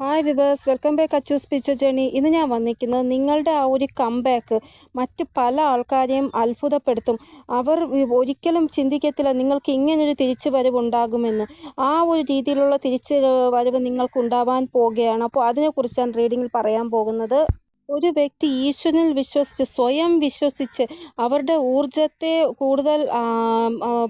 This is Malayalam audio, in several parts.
Hi viewers welcome back Achus speech journey ഇന്ന് ഞാൻ വന്നിരിക്കുന്നത് നിങ്ങളുടെ ആ ഒരു കംബാക്ക് മറ്റ് പല ആൾക്കാരെയും അത്ഭുതപ്പെടുത്തും. അവർ ഒരിക്കലും ചിന്തിക്കത്തില്ല നിങ്ങൾക്ക് ഇങ്ങനൊരു തിരിച്ചു വരവ് ഉണ്ടാകുമെന്ന്. ആ ഒരു രീതിയിലുള്ള തിരിച്ചു വരവ് നിങ്ങൾക്ക് ഉണ്ടാവാൻ പോകുകയാണ് അപ്പോൾ അതിനെക്കുറിച്ചാണ് റീഡിങ്ങിൽ പറയാൻ പോകുന്നത്. ഒരു വ്യക്തി ഈശ്വരനിൽ വിശ്വസിച്ച് സ്വയം വിശ്വസിച്ച് അവരുടെ ഊർജത്തെ കൂടുതൽ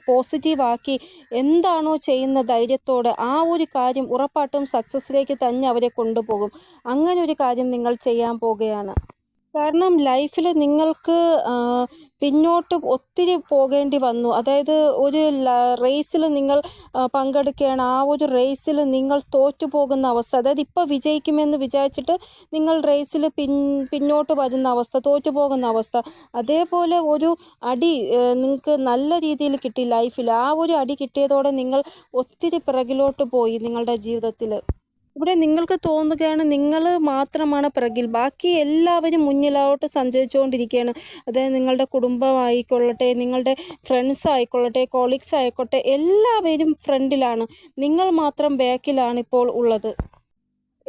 പോസിറ്റീവാക്കി എന്താണോ ചെയ്യുന്ന ധൈര്യത്തോടെ ആ ഒരു കാര്യം ഉറപ്പായിട്ടും സക്സസ്സിലേക്ക് തന്നെ അവരെ കൊണ്ടുപോകും. അങ്ങനെ ഒരു കാര്യം നിങ്ങൾ ചെയ്യാൻ പോകുകയാണ്. കാരണം ലൈഫിൽ നിങ്ങൾക്ക് പിന്നോട്ട് ഒത്തിരി പോകേണ്ടി വന്നു. അതായത് ഒരു റേസിൽ നിങ്ങൾ പങ്കെടുക്കുകയാണ്. ആ ഒരു റേസിൽ നിങ്ങൾ തോറ്റു പോകുന്ന അവസ്ഥ അതായത് ഇപ്പോൾ വിജയിക്കുമെന്ന് വിചാരിച്ചിട്ട് നിങ്ങൾ റേസിൽ പിൻ പിന്നോട്ട് വരുന്ന അവസ്ഥ തോറ്റു പോകുന്ന അവസ്ഥ. അതേപോലെ ഒരു അടി നിങ്ങൾക്ക് നല്ല രീതിയിൽ കിട്ടി ലൈഫിൽ. ആ ഒരു അടി കിട്ടിയതോടെ നിങ്ങൾ ഒത്തിരി പിറകിലോട്ട് പോയി നിങ്ങളുടെ ജീവിതത്തിൽ. ഇവിടെ നിങ്ങൾക്ക് തോന്നുകയാണ് നിങ്ങൾ മാത്രമാണ് പിറകിൽ. ബാക്കി എല്ലാവരും മുന്നിലോട്ട് സഞ്ചരിച്ചുകൊണ്ടിരിക്കുകയാണ്. അതായത് നിങ്ങളുടെ കുടുംബമായിക്കൊള്ളട്ടെ നിങ്ങളുടെ ഫ്രണ്ട്സ് ആയിക്കൊള്ളട്ടെ കോളീഗ്സ് ആയിക്കോട്ടെ എല്ലാവരും ഫ്രണ്ടിലാണ് നിങ്ങൾ മാത്രം ബാക്കിലാണ് ഇപ്പോൾ ഉള്ളത്.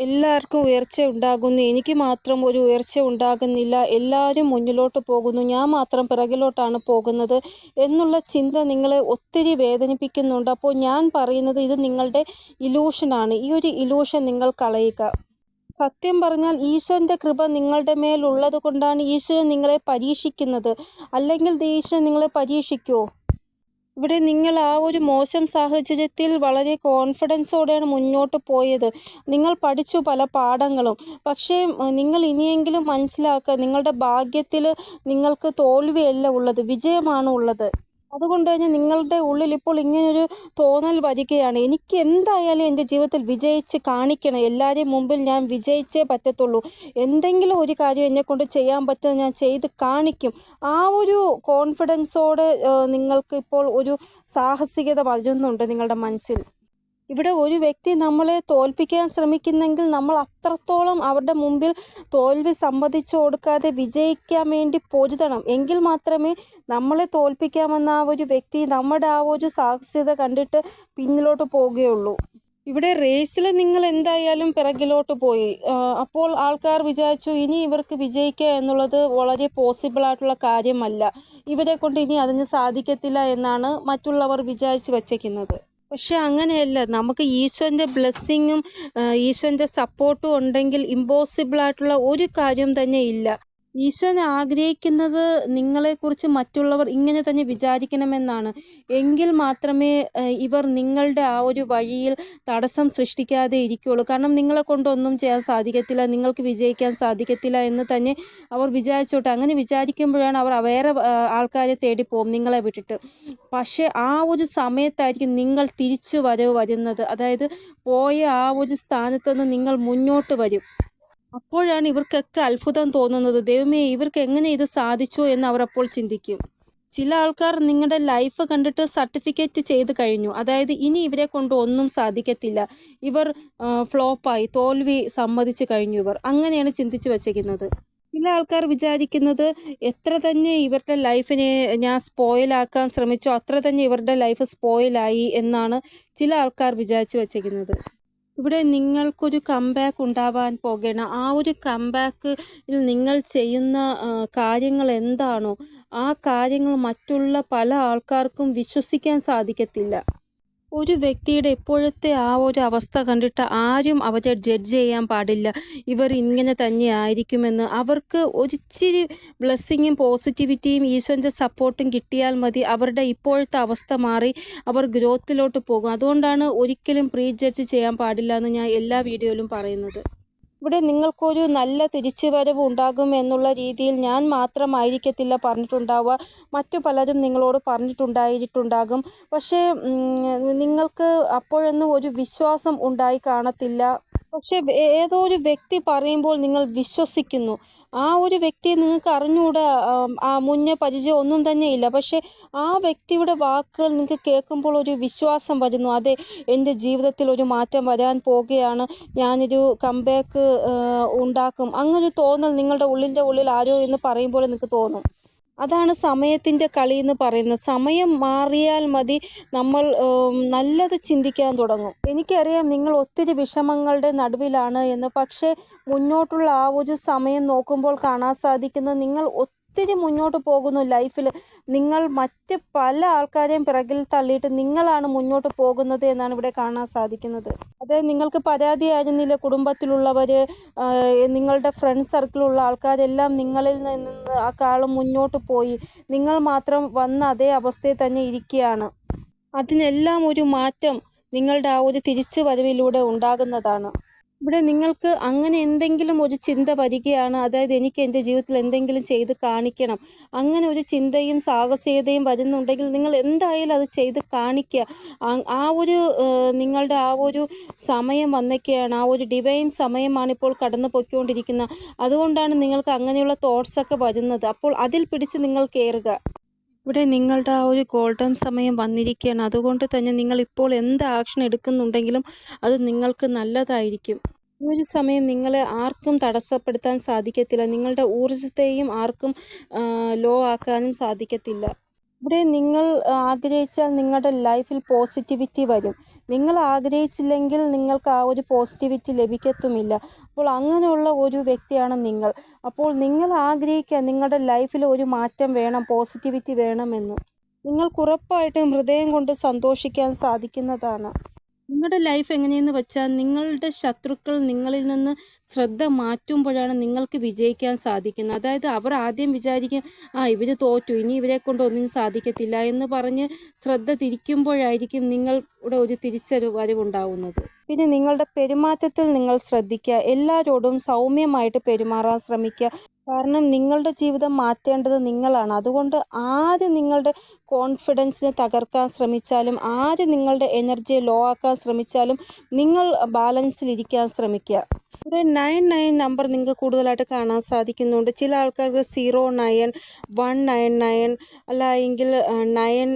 എല്ലാവർക്കും ഉയർച്ച ഉണ്ടാകുന്നു. എനിക്ക് മാത്രം ഒരു ഉയർച്ച ഉണ്ടാകുന്നില്ല. എല്ലാവരും മുന്നിലോട്ട് പോകുന്നു. ഞാൻ മാത്രം പിറകിലോട്ടാണ് പോകുന്നത് എന്നുള്ള ചിന്ത നിങ്ങളെ ഒത്തിരി വേദനിപ്പിക്കുന്നുണ്ട്. അപ്പോൾ ഞാൻ പറയുന്നത് ഇത് നിങ്ങളുടെ ഇലൂഷനാണ് ഈ ഒരു ഇലൂഷൻ നിങ്ങൾ കളയുക. സത്യം പറഞ്ഞാൽ ഈശ്വരന്റെ കൃപ നിങ്ങളുടെ മേലുള്ളത് കൊണ്ടാണ് ഈശ്വരൻ നിങ്ങളെ പരീക്ഷിക്കുന്നത്. അല്ലെങ്കിൽ ഈശ്വരൻ നിങ്ങളെ പരീക്ഷിക്കുമോ ഇവിടെ നിങ്ങൾ ആ ഒരു മോശം സാഹചര്യത്തിൽ വളരെ കോൺഫിഡൻസോടെയാണ് മുന്നോട്ട് പോയത്. നിങ്ങൾ പഠിച്ചു പല പാഠങ്ങളും. പക്ഷേ നിങ്ങൾ ഇനിയെങ്കിലും മനസ്സിലാക്കുക നിങ്ങളുടെ ഭാഗ്യത്തിൽ നിങ്ങൾക്ക് തോൽവിയല്ല ഉള്ളത് വിജയമാണ് ഉള്ളത്. അതുകൊണ്ട് തന്നെ നിങ്ങളുടെ ഉള്ളിൽ ഇപ്പോൾ ഇങ്ങനൊരു തോന്നൽ വരികയാണ്. എനിക്ക് എന്തായാലും എന്റെ ജീവിതത്തിൽ വിജയിച്ച് കാണിക്കണം. എല്ലാവരെയും മുമ്പിൽ ഞാൻ വിജയിച്ചേ പറ്റത്തുള്ളൂ. എന്തെങ്കിലും ഒരു കാര്യം എന്നെക്കൊണ്ട് ചെയ്യാൻ പറ്റുന്ന ഞാൻ ചെയ്ത് കാണിക്കും. ആ ഒരു കോൺഫിഡൻസോടെ നിങ്ങൾക്ക് ഇപ്പോൾ ഒരു സാഹസികത വരുന്നുണ്ട് നിങ്ങളുടെ മനസ്സിൽ. ഇവിടെ ഒരു വ്യക്തി നമ്മളെ തോൽപ്പിക്കാൻ ശ്രമിക്കുന്നെങ്കിൽ നമ്മൾ അത്രത്തോളം അവരുടെ മുമ്പിൽ തോൽവി സമ്മതിച്ചു കൊടുക്കാതെ വിജയിക്കാൻ വേണ്ടി പൊരുതണം. എങ്കിൽ മാത്രമേ നമ്മളെ തോൽപ്പിക്കാമെന്ന ആ ഒരു വ്യക്തി നമ്മുടെ ആ ഒരു സാഹസ്യത കണ്ടിട്ട് പിന്നിലോട്ട് പോവുകയുള്ളൂ. ഇവിടെ റേസിൽ നിങ്ങൾ എന്തായാലും പിറകിലോട്ട് പോയി. അപ്പോൾ ആൾക്കാർ വിചാരിച്ചു ഇനി ഇവർക്ക് വിജയിക്കുക എന്നുള്ളത് വളരെ പോസിബിൾ ആയിട്ടുള്ള കാര്യമല്ല. ഇവരെ കൊണ്ട് ഇനി അതിന് സാധിക്കത്തില്ല എന്നാണ് മറ്റുള്ളവർ വിചാരിച്ച് വച്ചേക്കുന്നത്. പക്ഷെ അങ്ങനെയല്ല. നമുക്ക് ഈശോന്റെ ബ്ലെസ്സിങ്ങും ഈശോന്റെ സപ്പോർട്ടും ഉണ്ടെങ്കിൽ ഇമ്പോസിബിൾ ആയിട്ടുള്ള ഒരു കാര്യം തന്നെ ഇല്ല. ഈശ്വരൻ ആഗ്രഹിക്കുന്നത് നിങ്ങളെക്കുറിച്ച് മറ്റുള്ളവർ ഇങ്ങനെ തന്നെ വിചാരിക്കണമെന്നാണ്. എങ്കിൽ മാത്രമേ ഇവർ നിങ്ങളുടെ ആ ഒരു വഴിയിൽ തടസ്സം സൃഷ്ടിക്കാതെ ഇരിക്കുകയുള്ളൂ കാരണം നിങ്ങളെ കൊണ്ടൊന്നും ചെയ്യാൻ സാധിക്കത്തില്ല നിങ്ങൾക്ക് വിജയിക്കാൻ സാധിക്കത്തില്ല എന്ന് തന്നെ അവർ വിചാരിച്ചോട്ടെ. അങ്ങനെ വിചാരിക്കുമ്പോഴാണ് അവർ വേറെ ആൾക്കാരെ തേടി പോകും നിങ്ങളെ വിട്ടിട്ട്. പക്ഷേ ആ ഒരു സമയത്തായിരിക്കും നിങ്ങൾ തിരിച്ചു വരവ് വരുന്നത്. അതായത് പോയ ആ ഒരു സ്ഥാനത്ത് നിന്ന് നിങ്ങൾ മുന്നോട്ട് വരും. അപ്പോഴാണ് ഇവർക്കൊക്കെ അത്ഭുതം തോന്നുന്നത്. ദൈവമേ ഇവർക്ക് എങ്ങനെ ഇത് സാധിച്ചു എന്ന് അവർ അപ്പോൾ ചിന്തിക്കും. ചില ആൾക്കാർ നിങ്ങളുടെ ലൈഫ് കണ്ടിട്ട് സർട്ടിഫിക്കറ്റ് ചെയ്ത് കഴിഞ്ഞു. അതായത് ഇനി ഇവരെ കൊണ്ട് ഒന്നും സാധിക്കത്തില്ല. ഇവർ ഫ്ലോപ്പായി തോൽവി സമ്മതിച്ചു കഴിഞ്ഞു ഇവർ. അങ്ങനെയാണ് ചിന്തിച്ചു വച്ചേക്കുന്നത് ചില ആൾക്കാർ വിചാരിക്കുന്നത് എത്ര തന്നെ ഇവരുടെ ലൈഫിനെ ഞാൻ സ്പോയിലാക്കാൻ ശ്രമിച്ചോ അത്ര തന്നെ ഇവരുടെ ലൈഫ് സ്പോയിലായി എന്നാണ് ചില ആൾക്കാർ വിചാരിച്ചു വച്ചേക്കുന്നത് ഇവിടെ നിങ്ങൾക്കൊരു കംബാക്ക് ഉണ്ടാവാൻ പോകണം ആ ഒരു കംബാക്കിൽ നിങ്ങൾ ചെയ്യുന്ന കാര്യങ്ങൾ എന്താണോ ആ കാര്യങ്ങൾ മറ്റുള്ള പല ആൾക്കാർക്കും വിശ്വസിക്കാൻ സാധിക്കത്തില്ല. ഒരു വ്യക്തിയുടെ ഇപ്പോഴത്തെ ആ ഒരു അവസ്ഥ കണ്ടിട്ട് ആരും അവരെ ജഡ്ജ് ചെയ്യാൻ പാടില്ല. ഇവർ ഇങ്ങനെ തന്നെ ആയിരിക്കുമെന്ന്. അവർക്ക് ഒരിച്ചിരി ബ്ലെസ്സിങ്ങും പോസിറ്റിവിറ്റിയും ഈശ്വരന്റെ സപ്പോർട്ടും കിട്ടിയാൽ മതി. അവരുടെ ഇപ്പോഴത്തെ അവസ്ഥ മാറി അവർ ഗ്രോത്തിലോട്ട് പോകും. അതുകൊണ്ടാണ് ഒരിക്കലും പ്രീ ജഡ്ജ് ചെയ്യാൻ പാടില്ല എന്ന് ഞാൻ എല്ലാ വീഡിയോയിലും പറയുന്നത്. ഇവിടെ നിങ്ങൾക്കൊരു നല്ല തിരിച്ചു വരവ് ഉണ്ടാകും എന്നുള്ള രീതിയിൽ ഞാൻ മാത്രമായിരിക്കത്തില്ല പറഞ്ഞിട്ടുണ്ടാവുക. മറ്റു പലരും നിങ്ങളോട് പറഞ്ഞിട്ടുണ്ടായിട്ടുണ്ടാകും. പക്ഷേ നിങ്ങൾക്ക് അപ്പോഴൊന്നും ഒരു വിശ്വാസം ഉണ്ടായി കാണത്തില്ല. പക്ഷേ ഏതോ ഒരു വ്യക്തി പറയുമ്പോൾ നിങ്ങൾ വിശ്വസിക്കുന്നു. ആ ഒരു വ്യക്തിയെ നിങ്ങൾക്ക് അറിഞ്ഞുകൂടാ ആ മുന്നേ പരിചയം ഒന്നും തന്നെ ഇല്ല. പക്ഷേ ആ വ്യക്തിയുടെ വാക്കുകൾ നിങ്ങൾക്ക് കേൾക്കുമ്പോൾ ഒരു വിശ്വാസം വരുന്നു. അതെ എന്റെ ജീവിതത്തിൽ ഒരു മാറ്റം വരാൻ പോകുകയാണ്. ഞാനൊരു കംബാക്ക് ഉണ്ടാക്കും. അങ്ങനൊരു തോന്നൽ നിങ്ങളുടെ ഉള്ളിന്റെ ഉള്ളിൽ ആരോ എന്ന് പറയുമ്പോൾ നിങ്ങൾക്ക് തോന്നും. അതാണ് സമയത്തിന്റെ കളി എന്ന് പറയുന്നത്. സമയം മാറിയാൽ മതി. നമ്മൾ നല്ലത് ചിന്തിക്കാൻ തുടങ്ങും. എനിക്കറിയാം നിങ്ങൾ ഒത്തിരി വിഷമങ്ങളുടെ നടുവിലാണ് എന്ന്. പക്ഷേ മുന്നോട്ടുള്ള ആ ഒരു സമയം നോക്കുമ്പോൾ കാണാൻ സാധിക്കുന്നത് നിങ്ങൾ ഒത്തിരി മുന്നോട്ട് പോകുന്നു ലൈഫിൽ നിങ്ങൾ മറ്റ് പല ആൾക്കാരെയും പിറകിൽ തള്ളിയിട്ട് നിങ്ങളാണ് മുന്നോട്ട് പോകുന്നത് എന്നാണ് ഇവിടെ കാണാൻ സാധിക്കുന്നത്. അത് നിങ്ങൾക്ക് പരാതിയായിരുന്നില്ല. കുടുംബത്തിലുള്ളവർ നിങ്ങളുടെ ഫ്രണ്ട് സർക്കിളുള്ള ആൾക്കാരെല്ലാം നിങ്ങളിൽ നിന്ന് ആ കാളും മുന്നോട്ട് പോയി. നിങ്ങൾ മാത്രം വന്ന അതേ അവസ്ഥയിൽ തന്നെ ഇരിക്കുകയാണ്. അതിനെല്ലാം ഒരു മാറ്റം നിങ്ങളുടെ ആ ഒരു തിരിച്ചു വരവിലൂടെ ഉണ്ടാകുന്നതാണ്. ഇവിടെ നിങ്ങൾക്ക് അങ്ങനെ എന്തെങ്കിലും ഒരു ചിന്ത വരികയാണ് അതായത് എനിക്ക് എന്റെ ജീവിതത്തിൽ എന്തെങ്കിലും ചെയ്ത് കാണിക്കണം അങ്ങനെ ഒരു ചിന്തയും സാഹസികതയും വരുന്നുണ്ടെങ്കിൽ നിങ്ങൾ എന്തായാലും അത് ചെയ്ത് കാണിക്കുക. ആ- ഒരു നിങ്ങളുടെ ആ ഒരു സമയം വന്നൊക്കെയാണ് ആ ഒരു ഡിവൈൻ സമയമാണ് ഇപ്പോൾ കടന്നു പോയിക്കൊണ്ടിരിക്കുന്നത് അതുകൊണ്ടാണ് നിങ്ങൾക്ക് അങ്ങനെയുള്ള തോട്ട്സൊക്കെ വരുന്നത്. അപ്പോൾ അതിൽ പിടിച്ച് നിങ്ങൾ കയറുക ഇവിടെ നിങ്ങളുടെ ആ ഒരു ഗോൾഡൻ സമയം വന്നിരിക്കുകയാണ്. അതുകൊണ്ട് തന്നെ നിങ്ങൾ ഇപ്പോൾ എന്ത് ആക്ഷൻ എടുക്കുന്നുണ്ടെങ്കിലും അത് നിങ്ങൾക്ക് നല്ലതായിരിക്കും. ഒരു സമയം നിങ്ങളെ ആർക്കും തടസ്സപ്പെടുത്താൻ സാധിക്കത്തില്ല. നിങ്ങളുടെ ഊർജത്തെയും ആർക്കും ലോ ആക്കാനും സാധിക്കത്തില്ല. ഇവിടെ നിങ്ങൾ ആഗ്രഹിച്ചാൽ നിങ്ങളുടെ ലൈഫിൽ പോസിറ്റിവിറ്റി വരും. നിങ്ങൾ ആഗ്രഹിച്ചില്ലെങ്കിൽ നിങ്ങൾക്ക് ആ ഒരു പോസിറ്റിവിറ്റി ലഭിക്കത്തുമില്ല. അപ്പോൾ അങ്ങനെയുള്ള ഒരു വ്യക്തിയാണ് നിങ്ങൾ. അപ്പോൾ നിങ്ങൾ ആഗ്രഹിക്കുക നിങ്ങളുടെ ലൈഫിൽ ഒരു മാറ്റം വേണം പോസിറ്റിവിറ്റി വേണമെന്ന്. നിങ്ങൾക്ക് ഉറപ്പായിട്ടും ഹൃദയം കൊണ്ട് സന്തോഷിക്കാൻ സാധിക്കുന്നതാണ്. നിങ്ങളുടെ ലൈഫ് എങ്ങനെയെന്ന് വെച്ചാൽ നിങ്ങളുടെ ശത്രുക്കൾ നിങ്ങളിൽ നിന്ന് ശ്രദ്ധ മാറ്റുമ്പോഴാണ് നിങ്ങൾക്ക് വിജയിക്കാൻ സാധിക്കുന്നത്. അതായത് അവർ ആദ്യം വിചാരിക്കും ആ ഇവർ തോറ്റു ഇനി ഇവരെ കൊണ്ട് ഒന്നിനും സാധിക്കത്തില്ല എന്ന് പറഞ്ഞ് ശ്രദ്ധ തിരിക്കുമ്പോഴായിരിക്കും നിങ്ങളുടെ ഒരു തിരിച്ചറിവരവുണ്ടാവുന്നത് പിന്നെ നിങ്ങളുടെ പെരുമാറ്റത്തിൽ നിങ്ങൾ ശ്രദ്ധിക്കുക. എല്ലാവരോടും സൗമ്യമായിട്ട് പെരുമാറാൻ ശ്രമിക്കുക. കാരണം നിങ്ങളുടെ ജീവിതം മാറ്റേണ്ടത് നിങ്ങളാണ്. അതുകൊണ്ട് ആദ്യം നിങ്ങളുടെ കോൺഫിഡൻസിനെ തകർക്കാൻ ശ്രമിച്ചാലും ആദ്യം നിങ്ങളുടെ എനർജിയെ ലോ ആക്കാൻ ശ്രമിച്ചാലും നിങ്ങൾ ബാലൻസിലിരിക്കാൻ ശ്രമിക്കുക. ഇവിടെ നയൻ നയൻ നമ്പർ നിങ്ങൾക്ക് കൂടുതലായിട്ട് കാണാൻ സാധിക്കുന്നുണ്ട്. ചില ആൾക്കാർക്ക് zero nine one nine nine അല്ല എങ്കിൽ നയൻ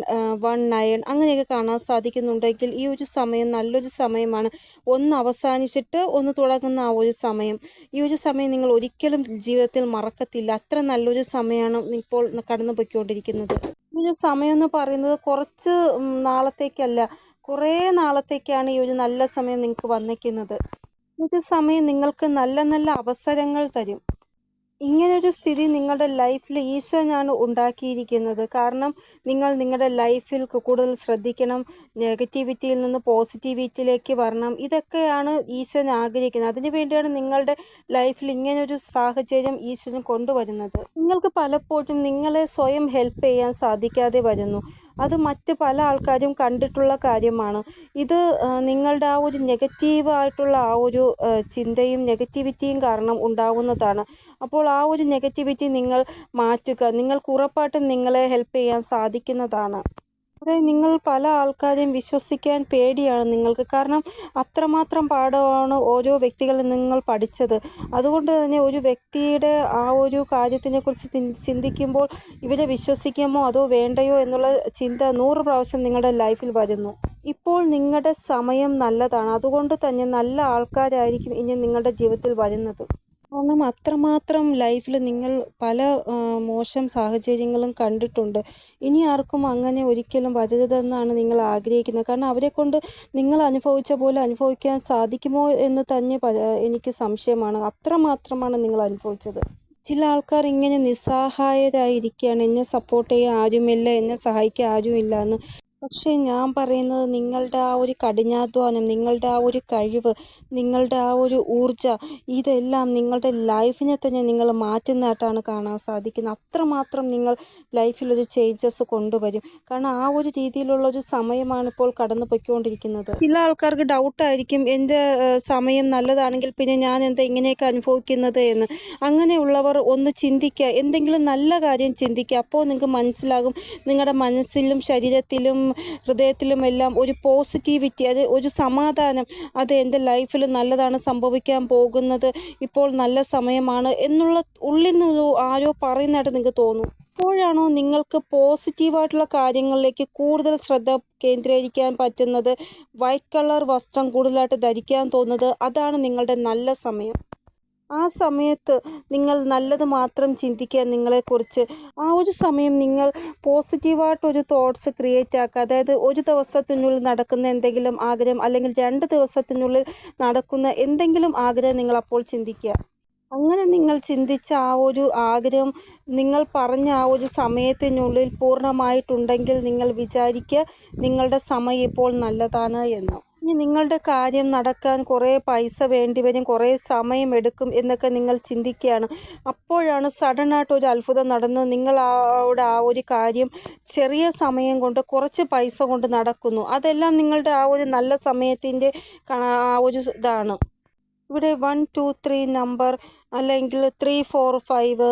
വൺ നയൻ അങ്ങനെയൊക്കെ കാണാൻ സാധിക്കുന്നുണ്ടെങ്കിൽ ഈ ഒരു സമയം നല്ലൊരു സമയമാണ്. ഒന്ന് അവസാനിച്ചിട്ട് ഒന്ന് തുടങ്ങുന്ന ആ ഒരു സമയം. ഈ ഒരു സമയം നിങ്ങൾ ഒരിക്കലും ജീവിതത്തിൽ മറക്കത്തില്ല. അത്ര നല്ലൊരു സമയമാണ് ഇപ്പോൾ കടന്നു പോയിക്കൊണ്ടിരിക്കുന്നത് ഈ ഒരു സമയം എന്ന് പറയുന്നത് കുറച്ച് നാളത്തേക്കല്ല. കുറേ നാളത്തേക്കാണ് ഈ ഒരു നല്ല സമയം നിങ്ങൾക്ക് വന്നിരിക്കുന്നത്. ഒരു സമയം നിങ്ങൾക്ക് നല്ല നല്ല അവസരങ്ങൾ തരും. ഇങ്ങനൊരു സ്ഥിതി നിങ്ങളുടെ ലൈഫിൽ ഈശോനാണ് ഉണ്ടാക്കിയിരിക്കുന്നത്. കാരണം നിങ്ങൾ നിങ്ങളുടെ ലൈഫിൽ കൂടുതൽ ശ്രദ്ധിക്കണം. നെഗറ്റിവിറ്റിയിൽ നിന്ന് പോസിറ്റിവിറ്റിയിലേക്ക് വരണം. ഇതൊക്കെയാണ് ഈശോൻ ആഗ്രഹിക്കുന്നത്. അതിനു വേണ്ടിയാണ് നിങ്ങളുടെ ലൈഫിൽ ഇങ്ങനൊരു സാഹചര്യം ഈശ്വരൻ കൊണ്ടുവരുന്നത്. നിങ്ങൾക്ക് പലപ്പോഴും നിങ്ങളെ സ്വയം ഹെൽപ്പ് ചെയ്യാൻ സാധിക്കാതെ വരുന്നു. അത് മറ്റ് പല ആൾക്കാരും കണ്ടിട്ടുള്ള കാര്യമാണ്. ഇത് നിങ്ങളുടെ ആ ഒരു നെഗറ്റീവായിട്ടുള്ള ആ ഒരു ചിന്തയും നെഗറ്റിവിറ്റിയും കാരണം ഉണ്ടാകുന്നതാണ് അപ്പോൾ ആ ഒരു നെഗറ്റിവിറ്റി നിങ്ങൾ മാറ്റുക. നിങ്ങൾക്ക് ഉറപ്പായിട്ടും നിങ്ങളെ ഹെൽപ്പ് ചെയ്യാൻ സാധിക്കുന്നതാണ്. ഇവിടെ നിങ്ങൾ പല ആൾക്കാരെയും വിശ്വസിക്കാൻ പേടിയാണ് നിങ്ങൾക്ക്. കാരണം അത്രമാത്രം പാഠമാണ് ഓരോ വ്യക്തികളിൽ നിങ്ങൾ പഠിച്ചത്. അതുകൊണ്ട് തന്നെ ഒരു വ്യക്തിയുടെ ആ ഒരു കാര്യത്തിനെക്കുറിച്ച് ചിന്തിക്കുമ്പോൾ ഇവരെ വിശ്വസിക്കാമോ അതോ വേണ്ടയോ എന്നുള്ള ചിന്ത നൂറ് പ്രാവശ്യം നിങ്ങളുടെ ലൈഫിൽ വരുന്നു. ഇപ്പോൾ നിങ്ങളുടെ സമയം നല്ലതാണ്. അതുകൊണ്ട് തന്നെ നല്ല ആൾക്കാരായിരിക്കും ഇനി നിങ്ങളുടെ ജീവിതത്തിൽ വരുന്നത്. കാരണം അത്രമാത്രം ലൈഫിൽ നിങ്ങൾ പല മോശം സാഹചര്യങ്ങളും കണ്ടിട്ടുണ്ട്. ഇനി ആർക്കും അങ്ങനെ ഒരിക്കലും വരരുതെന്നാണ് നിങ്ങൾ ആഗ്രഹിക്കുന്നത്. കാരണം അവരെ കൊണ്ട് നിങ്ങൾ അനുഭവിച്ച പോലെ അനുഭവിക്കാൻ സാധിക്കുമോ എന്ന് തന്നെ എനിക്ക് സംശയമാണ്. അത്രമാത്രമാണ് നിങ്ങൾ അനുഭവിച്ചത്. ചില ആൾക്കാർ ഇങ്ങനെ നിസ്സഹായരായിരിക്കുകയാണ്. എന്നെ സപ്പോർട്ട് ചെയ്യാൻ ആരുമില്ല എന്നെ സഹായിക്കാൻ ആരുമില്ല എന്ന്. പക്ഷേ ഞാൻ പറയുന്നത് നിങ്ങളുടെ ആ ഒരു കഠിനാധ്വാനം നിങ്ങളുടെ ആ ഒരു കഴിവ് നിങ്ങളുടെ ആ ഒരു ഊർജ ഇതെല്ലാം നിങ്ങളുടെ ലൈഫിനെ തന്നെ നിങ്ങൾ മാറ്റുന്നതായിട്ടാണ് കാണാൻ സാധിക്കുന്നത്. അത്രമാത്രം നിങ്ങൾ ലൈഫിലൊരു ചേഞ്ചസ് കൊണ്ടുവരും. കാരണം ആ ഒരു രീതിയിലുള്ള ഒരു സമയമാണ് ഇപ്പോൾ കടന്നു പോയിക്കൊണ്ടിരിക്കുന്നത് ചില ആൾക്കാർക്ക് ഡൗട്ടായിരിക്കും എന്റെ സമയം നല്ലതാണെങ്കിൽ പിന്നെ ഞാൻ എന്താ ഇങ്ങനെയൊക്കെ അനുഭവിക്കുന്നത് എന്ന്? അങ്ങനെയുള്ളവർ ഒന്ന് ചിന്തിക്കുക. എന്തെങ്കിലും നല്ല കാര്യം ചിന്തിക്കുക. അപ്പോൾ നിങ്ങൾക്ക് മനസ്സിലാകും. നിങ്ങളുടെ മനസ്സിലും ശരീരത്തിലും ഹൃദയത്തിലും എല്ലാം ഒരു പോസിറ്റിവിറ്റി അത് ഒരു സമാധാനം അത് എന്റെ ലൈഫിൽ നല്ലതാണ് സംഭവിക്കാൻ പോകുന്നത് ഇപ്പോൾ നല്ല സമയമാണ് എന്നുള്ള ഉള്ളിൽ നിന്ന് ആരോ പറയുന്നതായിട്ട് നിങ്ങൾക്ക് തോന്നും. എപ്പോഴാണോ നിങ്ങൾക്ക് പോസിറ്റീവായിട്ടുള്ള കാര്യങ്ങളിലേക്ക് കൂടുതൽ ശ്രദ്ധ കേന്ദ്രീകരിക്കാൻ പറ്റുന്നത്? വൈറ്റ് കളർ വസ്ത്രം കൂടുതലായിട്ട് ധരിക്കാൻ തോന്നുന്നത്? അതാണ് നിങ്ങളുടെ നല്ല സമയം. ആ സമയത്ത് നിങ്ങൾ നല്ലത് മാത്രം ചിന്തിക്കുക നിങ്ങളെക്കുറിച്ച്. ആ ഒരു സമയം നിങ്ങൾ പോസിറ്റീവായിട്ടൊരു തോട്ട്സ് ക്രിയേറ്റ് ആക്കുക. അതായത് ഒരു ദിവസത്തിനുള്ളിൽ നടക്കുന്ന എന്തെങ്കിലും ആഗ്രഹം അല്ലെങ്കിൽ രണ്ട് ദിവസത്തിനുള്ളിൽ നടക്കുന്ന എന്തെങ്കിലും ആഗ്രഹം നിങ്ങൾ അപ്പോൾ ചിന്തിക്കുക. അങ്ങനെ നിങ്ങൾ ചിന്തിച്ച ആ ഒരു ആഗ്രഹം നിങ്ങൾ പറഞ്ഞ ആ ഒരു സമയത്തിനുള്ളിൽ പൂർണമായിട്ടുണ്ടെങ്കിൽ നിങ്ങൾ വിചാരിക്കുക നിങ്ങളുടെ സമയം ഇപ്പോൾ നല്ലതാണ് എന്ന്. ഇനി നിങ്ങളുടെ കാര്യം നടക്കാൻ കുറേ പൈസ വേണ്ടി വരും കുറേ സമയം എടുക്കും എന്നൊക്കെ നിങ്ങൾ ചിന്തിക്കുകയാണ്. അപ്പോഴാണ് സഡനായിട്ട് ഒരു അത്ഭുതം നടന്ന് നിങ്ങൾ ആ ഒരു കാര്യം ചെറിയ സമയം കൊണ്ട് കുറച്ച് പൈസ കൊണ്ട് നടക്കുന്നു. അതെല്ലാം നിങ്ങളുടെ ആ ഒരു നല്ല സമയത്തിന്റെ ആ ഒരു ഇതാണ്. ഇവിടെ വൺ ടു ത്രീ നമ്പർ അല്ലെങ്കിൽ three four five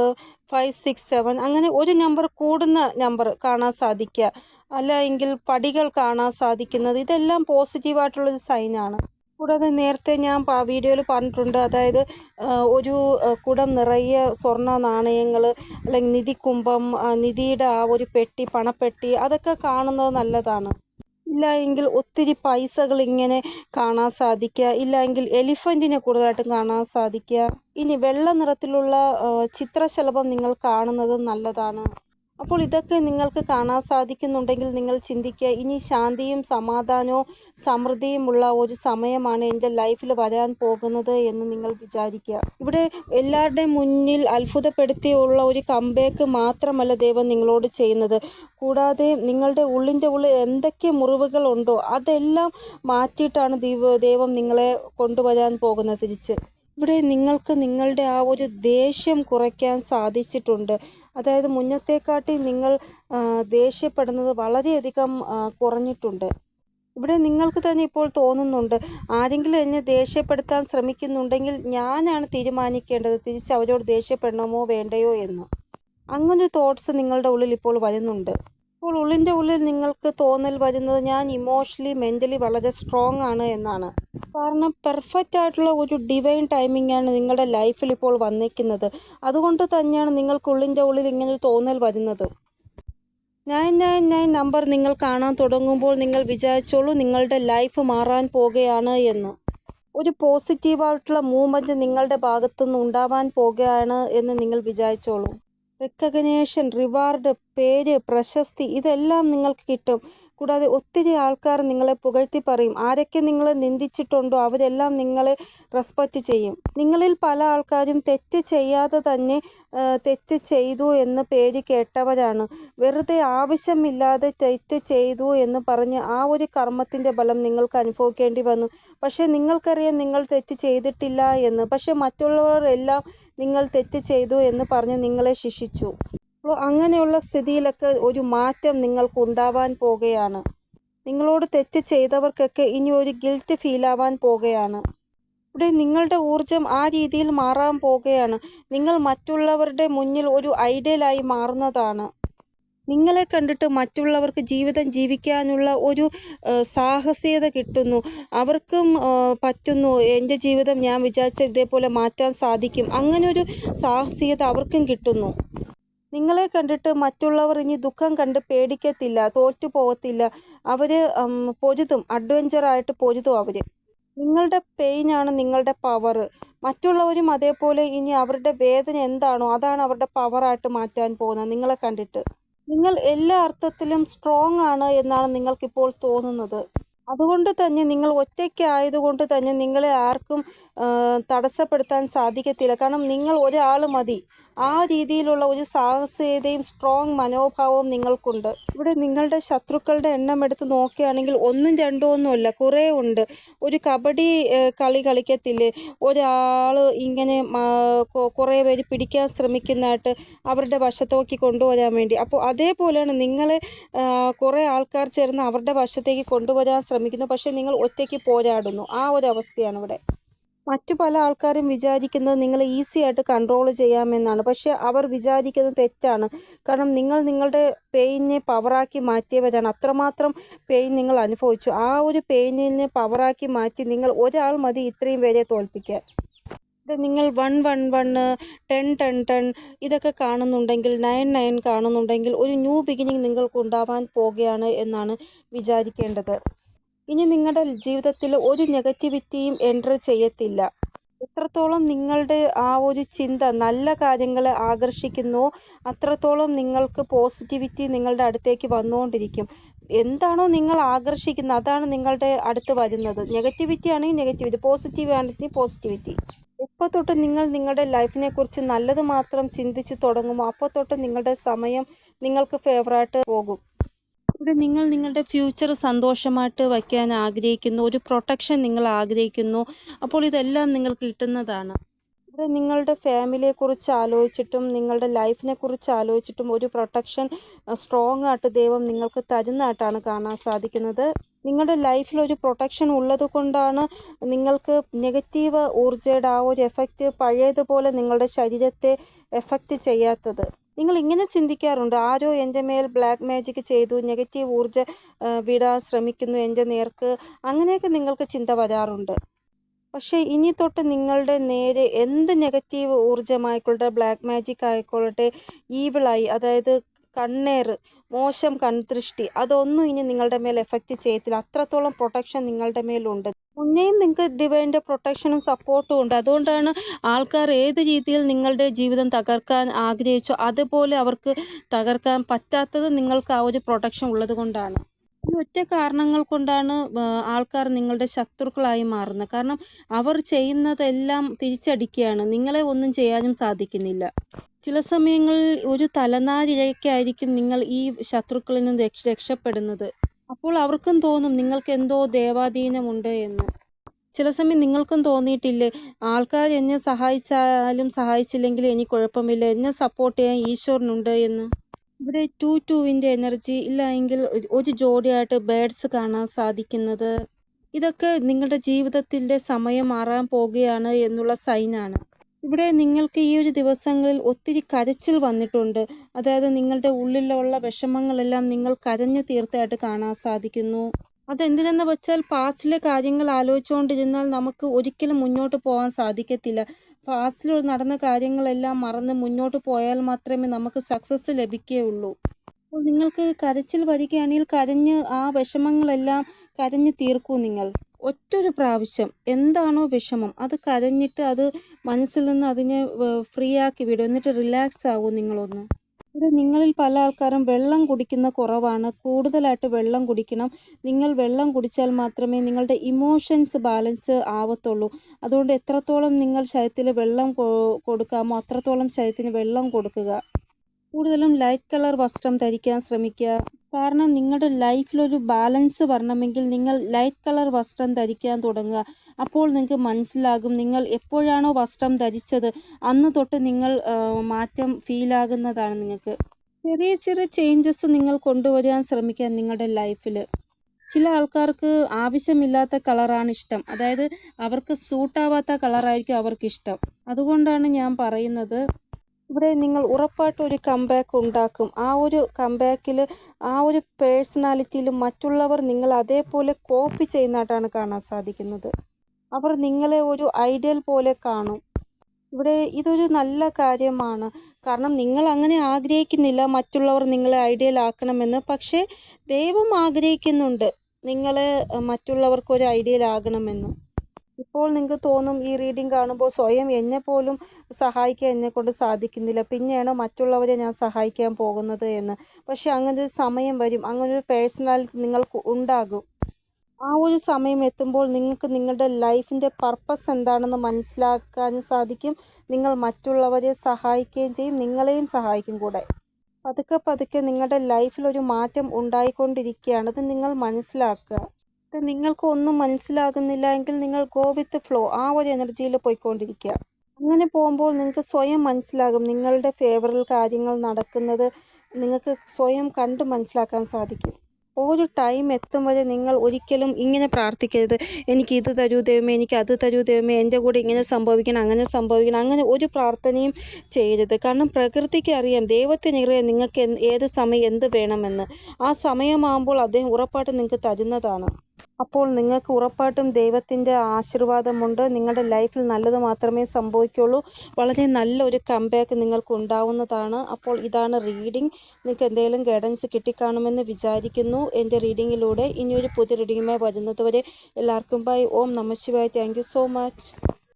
five six seven അങ്ങനെ ഒരു നമ്പർ കൂടുന്ന നമ്പർ കാണാൻ സാധിക്കുക. അല്ല എങ്കിൽ പടികൾ കാണാൻ സാധിക്കുന്നത് ഇതെല്ലാം പോസിറ്റീവായിട്ടുള്ളൊരു സൈനാണ് കൂടാതെ നേരത്തെ ഞാൻ വീഡിയോയിൽ പറഞ്ഞിട്ടുണ്ട്. അതായത് ഒരു കുടം നിറയെ സ്വർണ നാണയങ്ങൾ അല്ലെങ്കിൽ നിധി കുംഭം നിധിയുടെ ആ ഒരു പെട്ടി പണപ്പെട്ടി അതൊക്കെ കാണുന്നത് നല്ലതാണ്. ഇല്ല എങ്കിൽ ഒത്തിരി പൈസകൾ ഇങ്ങനെ കാണാൻ സാധിക്കുക. ഇല്ല എങ്കിൽ എലിഫന്റിനെ കൂടുതലായിട്ടും കാണാൻ സാധിക്കുക. ഇനി വെള്ള നിറത്തിലുള്ള ചിത്രശലഭം നിങ്ങൾ കാണുന്നത് നല്ലതാണ്. അപ്പോൾ ഇതൊക്കെ നിങ്ങൾക്ക് കാണാൻ സാധിക്കുന്നുണ്ടെങ്കിൽ നിങ്ങൾ ചിന്തിക്കുക. ഇനി ശാന്തിയും സമാധാനവും സമൃദ്ധിയുമുള്ള ഒരു സമയമാണ് എന്റെ ലൈഫിൽ വരാൻ പോകുന്നത് എന്ന് നിങ്ങൾ വിചാരിക്കുക. ഇവിടെ എല്ലാവരുടെയും മുന്നിൽ അത്ഭുതപ്പെടുത്തിയുള്ള ഒരു കമ്പേക്ക് മാത്രമല്ല ദൈവം നിങ്ങളോട് ചെയ്യുന്നത്. കൂടാതെ നിങ്ങളുടെ ഉള്ളിന്റെ ഉള്ളിൽ എന്തൊക്കെ മുറിവുകളുണ്ടോ അതെല്ലാം മാറ്റിയിട്ടാണ് ദൈവം നിങ്ങളെ കൊണ്ടുവരാൻ പോകുന്നത്. തിരിച്ച് ഇവിടെ നിങ്ങൾക്ക് നിങ്ങളുടെ ആ ഒരു ദേഷ്യം കുറയ്ക്കാൻ സാധിച്ചിട്ടുണ്ട്. അതായത് മുന്നത്തെക്കാട്ടി നിങ്ങൾ ദേഷ്യപ്പെടുന്നത് വളരെയധികം കുറഞ്ഞിട്ടുണ്ട്. ഇവിടെ നിങ്ങൾക്ക് തന്നെ ഇപ്പോൾ തോന്നുന്നുണ്ട് ആരെങ്കിലും എന്നെ ദേഷ്യപ്പെടുത്താൻ ശ്രമിക്കുന്നുണ്ടെങ്കിൽ ഞാനാണ് തീരുമാനിക്കേണ്ടത് തിരിച്ച് അവരോട് ദേഷ്യപ്പെടണമോ വേണ്ടയോ എന്ന്. അങ്ങനൊരു തോട്ട്സ് നിങ്ങളുടെ ഉള്ളിൽ ഇപ്പോൾ വരുന്നുണ്ട്. അപ്പോൾ ഉള്ളിന്റെ ഉള്ളിൽ നിങ്ങൾക്ക് തോന്നൽ വരുന്നത് ഞാൻ ഇമോഷണലി മെന്റലി വളരെ സ്ട്രോങ് ആണ് എന്നാണ്. കാരണം പെർഫെക്റ്റ് ആയിട്ടുള്ള ഒരു ഡിവൈൻ ടൈമിംഗ് ആണ് നിങ്ങളുടെ ലൈഫിൽ ഇപ്പോൾ വന്നിരിക്കുന്നത്. അതുകൊണ്ട് തന്നെയാണ് നിങ്ങൾക്ക് ഉള്ളിന്റെ ഉള്ളിൽ ഇങ്ങനെ തോന്നൽ വരുന്നത്. നയൻ നയൻ നയൻ നമ്പർ നിങ്ങൾ കാണാൻ തുടങ്ങുമ്പോൾ നിങ്ങൾ വിചാരിച്ചോളൂ നിങ്ങളുടെ ലൈഫ് മാറാൻ പോകുകയാണ് എന്ന്. ഒരു പോസിറ്റീവായിട്ടുള്ള മൂവ്മെന്റ് നിങ്ങളുടെ ഭാഗത്തുനിന്ന് ഉണ്ടാവാൻ പോകുകയാണ് എന്ന് നിങ്ങൾ വിചാരിച്ചോളൂ. റെക്കഗ്നേഷൻ റിവാർഡ് പേര് പ്രശസ്തി ഇതെല്ലാം നിങ്ങൾക്ക് കിട്ടും. കൂടാതെ ഒത്തിരി ആൾക്കാർ നിങ്ങളെ പുകഴ്ത്തി പറയും. ആരൊക്കെ നിങ്ങൾ നിന്ദിച്ചിട്ടുണ്ടോ അവരെല്ലാം നിങ്ങളെ റെസ്പെക്റ്റ് ചെയ്യും. നിങ്ങളിൽ പല ആൾക്കാരും തെറ്റ് ചെയ്യാതെ തന്നെ തെറ്റ് ചെയ്തു എന്ന് പേര് കേട്ടവരാണ്. വെറുതെ ആവശ്യമില്ലാതെ തെറ്റ് ചെയ്തു എന്ന് പറഞ്ഞ് ആ ഒരു കർമ്മത്തിന്റെ ബലം നിങ്ങൾക്ക് അനുഭവിക്കേണ്ടി വന്നു. പക്ഷേ നിങ്ങൾക്കറിയാം നിങ്ങൾ തെറ്റ് ചെയ്തിട്ടില്ല എന്ന്. പക്ഷേ മറ്റുള്ളവരെല്ലാം നിങ്ങൾ തെറ്റ് ചെയ്തു എന്ന് പറഞ്ഞ് നിങ്ങളെ ശിക്ഷിച്ചു. അപ്പോൾ അങ്ങനെയുള്ള സ്ഥിതിയിലൊക്കെ ഒരു മാറ്റം നിങ്ങൾക്ക് ഉണ്ടാവാൻ പോകുകയാണ്. നിങ്ങളോട് തെറ്റ് ചെയ്തവർക്കൊക്കെ ഇനി ഒരു ഗിൽറ്റ് ഫീലാവാൻ പോകുകയാണ്. ഇവിടെ നിങ്ങളുടെ ഊർജം ആ രീതിയിൽ മാറാൻ പോകുകയാണ്. നിങ്ങൾ മറ്റുള്ളവരുടെ മുന്നിൽ ഒരു ഐഡിയലായി മാറുന്നതാണ്. നിങ്ങളെ കണ്ടിട്ട് മറ്റുള്ളവർക്ക് ജീവിതം ജീവിക്കാനുള്ള ഒരു സാഹസികത കിട്ടുന്നു. അവർക്കും പറ്റുന്നു. എന്റെ ജീവിതം ഞാൻ വിചാരിച്ച ഇതേപോലെ മാറ്റാൻ സാധിക്കും. അങ്ങനെ ഒരു സാഹസികത അവർക്കും കിട്ടുന്നു. നിങ്ങളെ കണ്ടിട്ട് മറ്റുള്ളവർ ഇനി ദുഃഖം കണ്ട് പേടിക്കത്തില്ല തോറ്റു പോകത്തില്ല. അവർ പൊരുതും. അഡ്വഞ്ചറായിട്ട് പൊരുതും അവർ നിങ്ങളുടെ പെയിനാണ് നിങ്ങളുടെ പവർ മറ്റുള്ളവരും അതേപോലെ ഇനി അവരുടെ വേദന എന്താണോ അതാണ് അവരുടെ പവറായിട്ട് മാറ്റാൻ പോകുന്നത് നിങ്ങളെ കണ്ടിട്ട്. നിങ്ങൾ എല്ലാ അർത്ഥത്തിലും സ്ട്രോങ് ആണ് എന്നാണ് നിങ്ങൾക്കിപ്പോൾ തോന്നുന്നത്. അതുകൊണ്ട് തന്നെ നിങ്ങൾ ഒറ്റയ്ക്കായതുകൊണ്ട് തന്നെ നിങ്ങളെ ആർക്കും തടസ്സപ്പെടുത്താൻ സാധിക്കത്തില്ല. കാരണം നിങ്ങൾ ഒരാൾ മതി. ആ രീതിയിലുള്ള ഒരു സാഹസികതയും സ്ട്രോങ് മനോഭാവവും നിങ്ങൾക്കുണ്ട്. ഇവിടെ നിങ്ങളുടെ ശത്രുക്കളുടെ എണ്ണം എടുത്ത് നോക്കുകയാണെങ്കിൽ ഒന്നും രണ്ടോ ഒന്നുമല്ല കുറേ ഉണ്ട്. ഒരു കബഡി കളി കളിക്കത്തില്ലേ? ഒരാൾ ഇങ്ങനെ കുറേ പേര് പിടിക്കാൻ ശ്രമിക്കുന്നതായിട്ട് അവരുടെ വശത്തോക്കി കൊണ്ടുവരാൻ വേണ്ടി. അപ്പോൾ അതേപോലെയാണ് നിങ്ങളെ കുറേ ആൾക്കാർ ചേർന്ന് അവരുടെ വശത്തേക്ക് കൊണ്ടുവരാൻ ശ്രമിക്കുന്നു. പക്ഷേ നിങ്ങൾ ഒറ്റയ്ക്ക് പോരാടുന്നു. ആ ഒരു അവസ്ഥയാണ് ഇവിടെ. മറ്റു പല ആൾക്കാരും വിചാരിക്കുന്നത് നിങ്ങൾ ഈസി ആയിട്ട് കൺട്രോൾ ചെയ്യാമെന്നാണ്. പക്ഷെ അവർ വിചാരിക്കുന്നത് തെറ്റാണ്. കാരണം നിങ്ങൾ നിങ്ങളുടെ പെയിനെ പവറാക്കി മാറ്റിയവരാണ്. അത്രമാത്രം പെയിൻ നിങ്ങൾ അനുഭവിച്ചു. ആ ഒരു പെയിനിനെ പവറാക്കി മാറ്റി നിങ്ങൾ ഒരാൾ മതി ഇത്രയും പേരെ തോൽപ്പിക്കാൻ. നിങ്ങൾ one one one ten ten ten ഇതൊക്കെ കാണുന്നുണ്ടെങ്കിൽ നയൻ നയൻ കാണുന്നുണ്ടെങ്കിൽ ഒരു ന്യൂ ബിഗിനിങ് നിങ്ങൾക്ക് ഉണ്ടാവാൻ പോകുകയാണ് എന്നാണ് വിചാരിക്കേണ്ടത്. ഇനി നിങ്ങളുടെ ജീവിതത്തിൽ ഒരു നെഗറ്റിവിറ്റിയും എന്റർ ചെയ്യത്തില്ല. എത്രത്തോളം നിങ്ങളുടെ ആ ഒരു ചിന്ത നല്ല കാര്യങ്ങളെ ആകർഷിക്കുന്നു അത്രത്തോളം നിങ്ങൾക്ക് പോസിറ്റിവിറ്റി നിങ്ങളുടെ അടുത്തേക്ക് വന്നുകൊണ്ടിരിക്കും എന്താണോ നിങ്ങൾ ആകർഷിക്കുന്നത് അതാണ് നിങ്ങളുടെ അടുത്ത് വരുന്നത്. നെഗറ്റിവിറ്റി ആണെങ്കിൽ നെഗറ്റിവിറ്റി പോസിറ്റീവ് ആണെങ്കിൽ പോസിറ്റിവിറ്റി. ഇപ്പോൾ തൊട്ട് നിങ്ങൾ നിങ്ങളുടെ ലൈഫിനെ കുറിച്ച് നല്ലത് മാത്രം ചിന്തിച്ച് തുടങ്ങുമോ? അപ്പോൾ തൊട്ട് നിങ്ങളുടെ സമയം നിങ്ങൾക്ക് ഫേവറായിട്ട് പോകും. ഇവിടെ നിങ്ങൾ നിങ്ങളുടെ ഫ്യൂച്ചർ സന്തോഷമായിട്ട് വയ്ക്കാൻ ആഗ്രഹിക്കുന്നു ഒരു പ്രൊട്ടക്ഷൻ നിങ്ങൾ ആഗ്രഹിക്കുന്നു. അപ്പോൾ ഇതെല്ലാം നിങ്ങൾക്ക് കിട്ടുന്നതാണ്. ഇവിടെ നിങ്ങളുടെ ഫാമിലിയെക്കുറിച്ച് ആലോചിച്ചിട്ടും നിങ്ങളുടെ ലൈഫിനെ കുറിച്ച് ആലോചിച്ചിട്ടും ഒരു പ്രൊട്ടക്ഷൻ സ്ട്രോങ് ആയിട്ട് ദൈവം നിങ്ങൾക്ക് തരുന്നതായിട്ടാണ് കാണാൻ സാധിക്കുന്നത്. നിങ്ങളുടെ ലൈഫിൽ ഒരു പ്രൊട്ടക്ഷൻ ഉള്ളത് കൊണ്ടാണ് നിങ്ങൾക്ക് നെഗറ്റീവ് ഊർജയുടെ ആ ഒരു എഫക്റ്റ് പഴയതുപോലെ നിങ്ങളുടെ ശരീരത്തെ എഫക്റ്റ് ചെയ്യാത്തത്. നിങ്ങൾ ഇങ്ങനെ ചിന്തിക്കാറുണ്ട് ആരോ എന്റെ മേൽ ബ്ലാക്ക് മാജിക് ചെയ്തു നെഗറ്റീവ് ഊർജ വിടാൻ ശ്രമിക്കുന്നു എന്റെ നേർക്ക് അങ്ങനെയൊക്കെ നിങ്ങൾക്ക് ചിന്ത വരാറുണ്ട്. പക്ഷേ ഇനി തൊട്ട് നിങ്ങളുടെ നേരെ എന്ത് നെഗറ്റീവ് ഊർജമായിക്കൊള്ളട്ടെ ബ്ലാക്ക് മാജിക് ആയിക്കൊള്ളട്ടെ ഈവിളായി അതായത് കണ്ണേറ് മോശം കൺദൃഷ്ടി അതൊന്നും ഇനി നിങ്ങളുടെ മേൽ എഫക്റ്റ് ചെയ്യത്തില്ല. അത്രത്തോളം പ്രൊട്ടക്ഷൻ നിങ്ങളുടെ മേലുണ്ട്. മുന്നേയും നിങ്ങൾക്ക് ഡിവൈന്റെ പ്രൊട്ടക്ഷനും സപ്പോർട്ടും ഉണ്ട്. അതുകൊണ്ടാണ് ആൾക്കാർ ഏത് രീതിയിൽ നിങ്ങളുടെ ജീവിതം തകർക്കാൻ ആഗ്രഹിച്ചോ അതുപോലെ അവർക്ക് തകർക്കാൻ പറ്റാത്തത് നിങ്ങൾക്ക് ആ ഒരു പ്രൊട്ടക്ഷൻ ഉള്ളത് കൊണ്ടാണ്. ഈ ഒറ്റ കാരണങ്ങൾ കൊണ്ടാണ് ആൾക്കാർ നിങ്ങളുടെ ശത്രുക്കളായി മാറുന്നത്. കാരണം അവർ ചെയ്യുന്നതെല്ലാം തിരിച്ചടിക്കുകയാണ്. നിങ്ങളെ ഒന്നും ചെയ്യാനും സാധിക്കുന്നില്ല. ചില സമയങ്ങളിൽ ഒരു തലനാരിഴയ്ക്കായിരിക്കും നിങ്ങൾ ഈ ശത്രുക്കളിൽ നിന്ന് രക്ഷ രക്ഷപ്പെടുന്നത്. അപ്പോൾ അവർക്കും തോന്നും നിങ്ങൾക്ക് എന്തോ ദേവാധീനമുണ്ട് എന്ന്. ചില സമയം നിങ്ങൾക്കും തോന്നിയിട്ടില്ലേ ആൾക്കാർ എന്നെ സഹായിച്ചാലും സഹായിച്ചില്ലെങ്കിലും എനിക്ക് കുഴപ്പമില്ല എന്നെ സപ്പോർട്ട് ചെയ്യാൻ ഈശ്വരനുണ്ട് എന്ന്. ഇവിടെ ടു ടുവിന്റെ എനർജി ഇല്ല എങ്കിൽ ഒരു- ജോഡിയായിട്ട് ബേഡ്സ് കാണാൻ സാധിക്കുന്നത്. ഇതൊക്കെ നിങ്ങളുടെ ജീവിതത്തിന്റെ സമയം മാറാൻ പോകുകയാണ് എന്നുള്ള സൈനാണ് ഇവിടെ നിങ്ങൾക്ക് ഈ ഒരു ദിവസങ്ങളിൽ ഒത്തിരി കരച്ചിൽ വന്നിട്ടുണ്ട്. അതായത് നിങ്ങളുടെ ഉള്ളിലുള്ള വിഷമങ്ങളെല്ലാം നിങ്ങൾ കരഞ്ഞു തീർത്തതായിട്ട് കാണാൻ സാധിക്കുന്നു. അതെന്തിനെന്ന് വെച്ചാൽ പാസ്റ്റിലെ കാര്യങ്ങൾ ആലോചിച്ചുകൊണ്ടിരുന്നാൽ നമുക്ക് ഒരിക്കലും മുന്നോട്ട് പോകാൻ സാധിക്കത്തില്ല. പാസ്റ്റിൽ നടന്ന കാര്യങ്ങളെല്ലാം മറന്ന് മുന്നോട്ട് പോയാൽ മാത്രമേ നമുക്ക് സക്സസ് ലഭിക്കുകയുള്ളൂ. അപ്പോൾ നിങ്ങൾക്ക് കരച്ചിൽ വരികയാണെങ്കിൽ കരഞ്ഞ് ആ വിഷമങ്ങളെല്ലാം കരഞ്ഞ് തീർക്കൂ നിങ്ങൾ. ഒറ്റൊരു പ്രാവശ്യം എന്താണോ വിഷമം അത് കരഞ്ഞിട്ട് അത് മനസ്സിൽ നിന്ന് അതിനെ ഫ്രീ ആക്കി വിടും. എന്നിട്ട് റിലാക്സ് ആവൂ നിങ്ങളൊന്ന്. ഇവിടെ നിങ്ങളിൽ പല ആൾക്കാരും വെള്ളം കുടിക്കുന്ന കുറവാണ്. കൂടുതലായിട്ട് വെള്ളം കുടിക്കണം. നിങ്ങൾ വെള്ളം കുടിച്ചാൽ മാത്രമേ നിങ്ങളുടെ ഇമോഷൻസ് ബാലൻസ് ആവത്തുള്ളൂ. അതുകൊണ്ട് എത്രത്തോളം നിങ്ങൾ ശരീരത്തിൽ വെള്ളം കൊടുക്കാമോ അത്രത്തോളം ശരീരത്തിന് വെള്ളം കൊടുക്കുക. കൂടുതലും ലൈറ്റ് കളർ വസ്ത്രം ധരിക്കാൻ ശ്രമിക്കുക. കാരണം നിങ്ങളുടെ ലൈഫിലൊരു ബാലൻസ് വരണമെങ്കിൽ നിങ്ങൾ ലൈറ്റ് കളർ വസ്ത്രം ധരിക്കാൻ തുടങ്ങുക. അപ്പോൾ നിങ്ങൾക്ക് മനസ്സിലാകും നിങ്ങൾ എപ്പോഴാണോ വസ്ത്രം ധരിച്ചത് അന്ന് തൊട്ട് നിങ്ങൾ മാറ്റം ഫീലാകുന്നതാണ് നിങ്ങൾക്ക്. ചെറിയ ചെറിയ ചേഞ്ചസ് നിങ്ങൾ കൊണ്ടുവരാൻ ശ്രമിക്കുക നിങ്ങളുടെ ലൈഫിൽ ചില ആൾക്കാർക്ക് ആവശ്യമില്ലാത്ത കളറാണ് ഇഷ്ടം. അതായത് അവർക്ക് സൂട്ടാവാത്ത കളറായിരിക്കും അവർക്ക് ഇഷ്ടം അതുകൊണ്ടാണ് ഞാൻ പറയുന്നത് ഇവിടെ നിങ്ങൾ ഉറപ്പായിട്ടും ഒരു കംബാക്ക് ഉണ്ടാക്കും. ആ ഒരു കംബാക്കിൽ ആ ഒരു പേഴ്സണാലിറ്റിയിൽ മറ്റുള്ളവർ നിങ്ങൾ അതേപോലെ കോപ്പി ചെയ്യുന്നതായിട്ടാണ് കാണാൻ സാധിക്കുന്നത്. അവർ നിങ്ങളെ ഒരു ഐഡിയൽ പോലെ കാണും. ഇവിടെ ഇതൊരു നല്ല കാര്യമാണ്. കാരണം നിങ്ങൾ അങ്ങനെ ആഗ്രഹിക്കുന്നില്ല മറ്റുള്ളവർ നിങ്ങളെ ഐഡിയൽ ആക്കണമെന്ന്. പക്ഷേ ദൈവം ആഗ്രഹിക്കുന്നുണ്ട് നിങ്ങളെ മറ്റുള്ളവർക്കൊരു ഐഡിയൽ ആകണമെന്ന്. ഇപ്പോൾ നിങ്ങൾക്ക് തോന്നും ഈ റീഡിങ് കാണുമ്പോൾ സ്വയം എന്നെ പോലും സഹായിക്കാൻ എന്നെ കൊണ്ട് സാധിക്കുന്നില്ല. പിന്നെയാണ് മറ്റുള്ളവരെ ഞാൻ സഹായിക്കാൻ പോകുന്നത് എന്ന്. പക്ഷെ അങ്ങനൊരു സമയം വരും. അങ്ങനൊരു പേഴ്സണാലിറ്റി നിങ്ങൾക്ക് ഉണ്ടാകും. ആ ഒരു സമയം എത്തുമ്പോൾ നിങ്ങൾക്ക് നിങ്ങളുടെ ലൈഫിന്റെ പർപ്പസ് എന്താണെന്ന് മനസ്സിലാക്കാനും സാധിക്കും. നിങ്ങൾ മറ്റുള്ളവരെ സഹായിക്കുകയും ചെയ്യും. നിങ്ങളെയും സഹായിക്കും കൂടെ. പതുക്കെ പതുക്കെ നിങ്ങളുടെ ലൈഫിൽ ഒരു മാറ്റം ഉണ്ടായിക്കൊണ്ടിരിക്കുകയാണ്. അത് നിങ്ങൾ മനസ്സിലാക്കുക. നിങ്ങൾക്ക് ഒന്നും മനസ്സിലാകുന്നില്ല എങ്കിൽ നിങ്ങൾ ഗോ വിത്ത് ഫ്ലോ ആ ഒരു എനർജിയിൽ പോയിക്കൊണ്ടിരിക്കുക. അങ്ങനെ പോകുമ്പോൾ നിങ്ങൾക്ക് സ്വയം മനസ്സിലാകും നിങ്ങളുടെ ഫേവറിൽ കാര്യങ്ങൾ നടക്കുന്നത് നിങ്ങൾക്ക് സ്വയം കണ്ട് മനസ്സിലാക്കാൻ സാധിക്കും. ഒരു ടൈം എത്തും വരെ നിങ്ങൾ ഒരിക്കലും ഇങ്ങനെ പ്രാർത്ഥിക്കരുത്. എനിക്ക് ഇത് തരൂ ദൈവമേ എനിക്ക് അത് തരൂ ദൈവമേ എന്റെ കൂടെ ഇങ്ങനെ സംഭവിക്കണം അങ്ങനെ സംഭവിക്കണം അങ്ങനെ ഒരു പ്രാർത്ഥനയും ചെയ്യരുത്. കാരണം പ്രകൃതിക്ക് അറിയാം ദൈവത്തിന് അറിയാം നിങ്ങൾക്ക് ഏത് സമയം എന്ത് വേണമെന്ന്. ആ സമയമാകുമ്പോൾ അദ്ദേഹം ഉറപ്പായിട്ട് നിങ്ങൾക്ക് തരുന്നതാണ്. അപ്പോൾ നിങ്ങൾക്ക് ഉറപ്പായിട്ടും ദൈവത്തിന്റെ ആശീർവാദമുണ്ട്. നിങ്ങളുടെ ലൈഫിൽ നല്ലത് മാത്രമേ സംഭവിക്കുള്ളൂ. വളരെ നല്ലൊരു കംബാക്ക് നിങ്ങൾക്ക് ഉണ്ടാവുന്നതാണ് അപ്പോൾ ഇതാണ് റീഡിംഗ് നിങ്ങൾക്ക് എന്തെങ്കിലും ഗൈഡൻസ് കിട്ടിക്കാണുമെന്ന് വിചാരിക്കുന്നു. എന്റെ റീഡിങ്ങിലൂടെ ഇനിയൊരു പുതിയ റീഡിങ്ങുമായി വരുന്നതുവരെ എല്ലാവർക്കും bye Om Namashivay thank so much